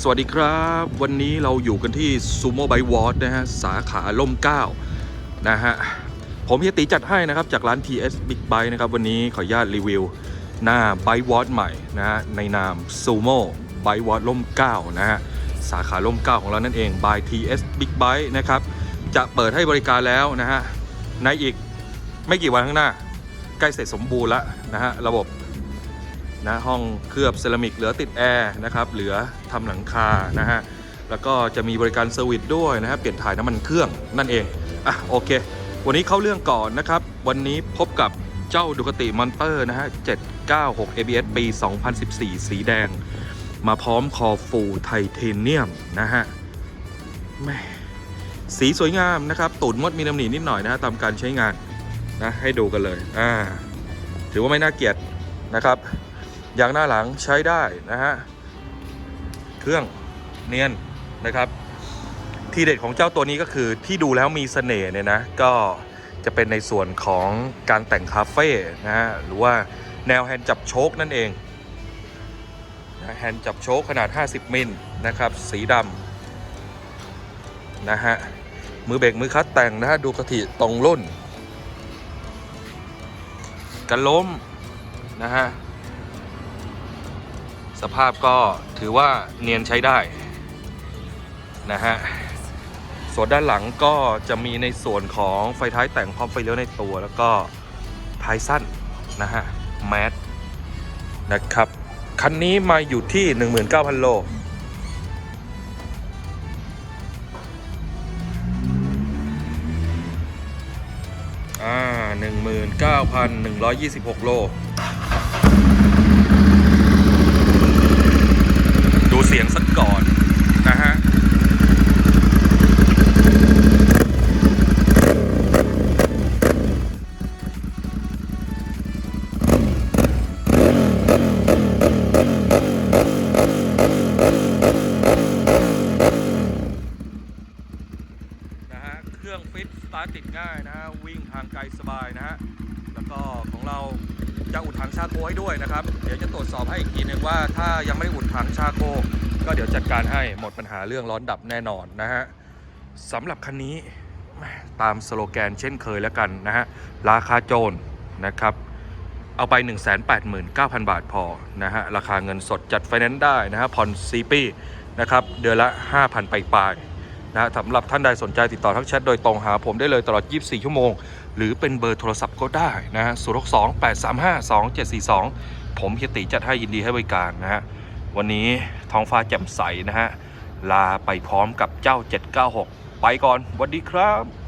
สวัสดีครับ วันนี้เราอยู่กันที่ซูโม่ไบวอร์ดนะฮะ สาขาล่มเก้านะฮะ ผมเฮียตีจัดให้นะครับ จากร้าน TS Big Bike นะครับ วันนี้ขออนุญาตรีวิว หน้าไบวอร์ดใหม่นะฮะ ในนามซูโม่ไบวอร์ดล่มเก้านะฮะ สาขาล่มเก้าของเรานั่นเอง by TS Big Bike นะครับ จะเปิดให้บริการแล้วนะฮะ ในอีกไม่กี่วันข้างหน้า ใกล้เสร็จสมบูรณ์แล้วนะฮะ ระบบ นะห้องเคลือบเซรามิกเหลือติดแอร์นะครับเหลือทำหลังคานะฮะแล้วก็จะมีบริการเซอร์วิสด้วยนะฮะเปลี่ยนถ่ายน้ำมันเครื่องนั่นเองอะโอเค วันนี้เข้าเรื่องก่อนนะครับ วันนี้พบกับเจ้าดูคติมอนเตอร์นะฮะ796 ABS ปี 2014 สีแดง มาพร้อมคอฟูไทเทเนียมนะฮะแม่สีสวยงามนะครับ ตูดมดมีน้ำหนีนิดหน่อยนะฮะตามการใช้งานนะให้ดูกันเลยอ่าถือว่าไม่น่าเกลียดนะครับ ยางหน้าหลังใช้ได้นะฮะ เครื่องเนียนนะครับ ทีเด็ดของเจ้าตัวนี้ก็คือที่ดูแล้วมีเสน่ห์เนี่ยนะ ก็จะเป็นในส่วนของการแต่งคาเฟ่นะฮะ หรือว่าแนวแฮนด์จับโชคนั่นเองแฮนด์จับโชคขนาด 50 มิลนะครับ สีดำนะฮะ มือเบรกมือคัดแต่งนะฮะ ดูกระถิตรงรุ่น กันล้มนะฮะ สภาพก็ถือว่าเนียนใช้ได้นะฮะส่วนด้านหลังก็จะมีในส่วนของไฟท้ายแต่งพร้อมไฟเลี้ยวในตัว แล้วก็ท้ายสั้นนะฮะแมสนะครับ คันนี้มาอยู่ที่ 19,000 โลอ่า19,126 โล ดูเสียงสักก่อนนะฮะนะฮะเครื่องฟิตสตาร์ทติดง่ายนะฮะวิ่งทางไกลสบายนะฮะแล้วก็ของเรา จะอุดถังชาโคให้ด้วยนะครับ เดี๋ยวจะตรวจสอบให้อีกทีนึงว่าถ้ายังไม่ได้อุดถังชาโค ก็เดี๋ยวจัดการให้หมดปัญหาเรื่องร้อนดับแน่นอนนะฮะสำหรับคันนี้ตามสโลแกนเช่นเคยแล้วกันนะฮะราคาโจรนะครับเอาไป 189,000 บาทพอนะฮะราคาเงินสดจัดไฟแนนซ์ได้นะฮะผ่อนซีปีนะครับเดือนละ 5,000ไปปลายนะฮะสำหรับท่านใดสนใจติดต่อทักแชทโดยตรงหาผมได้เลยตลอด 24 ชั่วโมง หรือเป็นเบอร์โทรศัพท์ก็ได้นะฮะ062 835 2742ผมเฮียติจัดให้ยินดีให้บริการนะฮะวันนี้ท้องฟ้าแจ่มใสนะฮะลาไปพร้อมกับเจ้า 796 ไปก่อนสวัสดีครับ